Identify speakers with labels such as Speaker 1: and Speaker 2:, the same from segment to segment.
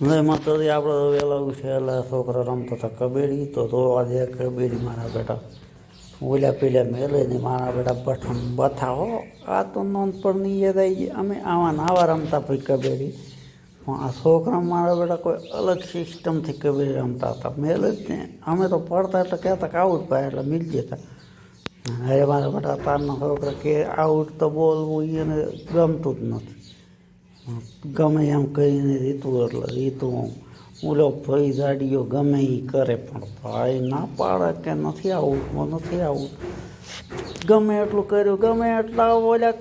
Speaker 1: નહીં માતાજી આપણે વહેલા ઉછેલા છોકરા રમતો હતા કબેડી તો તો આજે કબેડી મારા બેટા. ઓલા પેલા મેલે ને મારા બેટા બઠમ બથાવો. આ તો નોંધપણની યાદ આવી ગઈ. અમે આવા નાવા રમતા પછી કબેડી પણ આ છોકરા મારા બેટા કોઈ અલગ સિસ્ટમથી કબેડી રમતા હતા. મેલે જ ને. અમે તો પડતા એટલે કહેતા કે આઉટ ભાઈ એટલે મિલ જતા. અરે મારા બેટા તારના છોકરા કે આઉટ તો બોલવું એને ગમતું જ નથી. ગમે એમ કહીને રીતું, એટલે રીતું ઓલો ભાઈ જાડીઓ ગમે એ કરે, પણ ભાઈ ના પાડે કે નથી આવું નથી આવું. ગમે એટલું કર્યું, ગમે એટલા ઓલા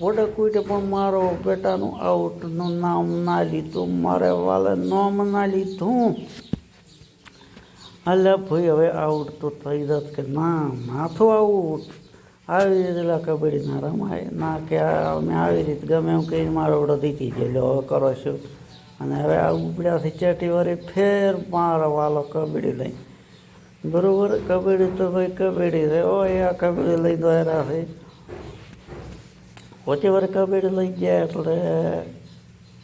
Speaker 1: વડે કુઈટે પણ મારો બેટાનું આઉટનું નામ ના લીધું, મારે વાલે નામ ના લીધું. અલ્યા ભાઈ, હવે આઉટ તો થઈ જત કે ના, માથું આઉટ. આવી રીતે લા કબડ્ડી ના રમાય. ના કે અમે આવી રીતે ગમે એમ કહીને મારો ઓડો દીધી ગયેલો. હવે કરો છું અને હવે આ ઉપડ્યાથી ચેટી વળી ફેર મારો વાલો કબડ્ડી લઈ. બરોબર? કબડ્ડી તો ભાઈ કબડ્ડી છે. ઓ આ કબડ્ડી લઈ દોર્યા છે પોતે વાર કબડ્ડી લઈ ગયા એટલે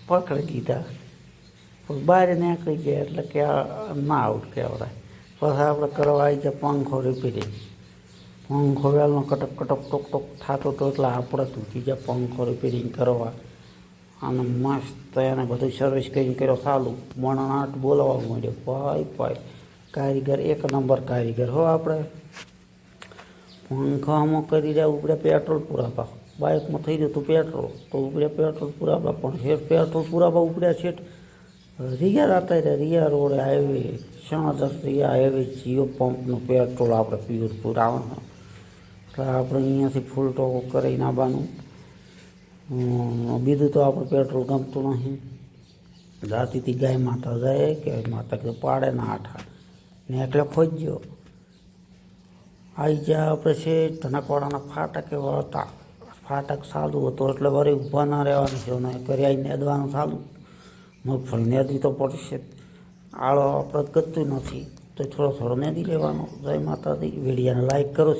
Speaker 1: પકડી દીધા. પણ બહાર નીકળી ગયા એટલે કે ના આઉટ કહેવાય. પછી આપણે કરવા આવી જાય પંખો રીપીરી પંખો વેલનો કટક કટક ટોક ટોક થતો હતો એટલે આપણે તૂટી જાય પંખો રિપેરિંગ કરવા. અને મસ્ત એને બધું સર્વિસ કરીને કર્યો ચાલુ મણાટ બોલાવવા માંડ્યો. ભાઈ ભાઈ, કારીગર, એક નંબર કારીગર હો આપણે. પંખામાં કરી રહ્યા, ઉપડે પેટ્રોલ પુરાવા. બાઇકમાં થઈ ગયું હતું પેટ્રોલ તો ઉપડે પેટ્રોલ પુરાવા, પણ શેઠ પેટ્રોલ પુરાવા ઉપડ્યા શેઠ રિયા રાતા રિયા રોડે હાઈવે શણદર રિયા હાઈવે જીઓ પંપનું પેટ્રોલ આપણે પ્યોર પુરાવાનું આપણે અહીંયાથી ફૂલ ટોકો કરીને આવવાનું. બીજું તો આપણે પેટ્રોલ ગમતું નહીં. જાતીથી ગાય માતા જાય કે માતા કે પાડે ના આઠા ને એટલે ખોજ્યો આવી જ્યાં આપણે છે ધનકવાડાના ફાટકે વળતા. ફાટક સાદું હતું એટલે વળી ઊભા ના રહેવાનું છે. અને કર્યા નેદવાનું ચાલુ મગફળી નેદવી તો પડશે. આળો આપણે ગતું નથી. તો થોડો થોડો નેદી લેવાનો. જય માતાજી. વિડીયાને લાઈક કરો.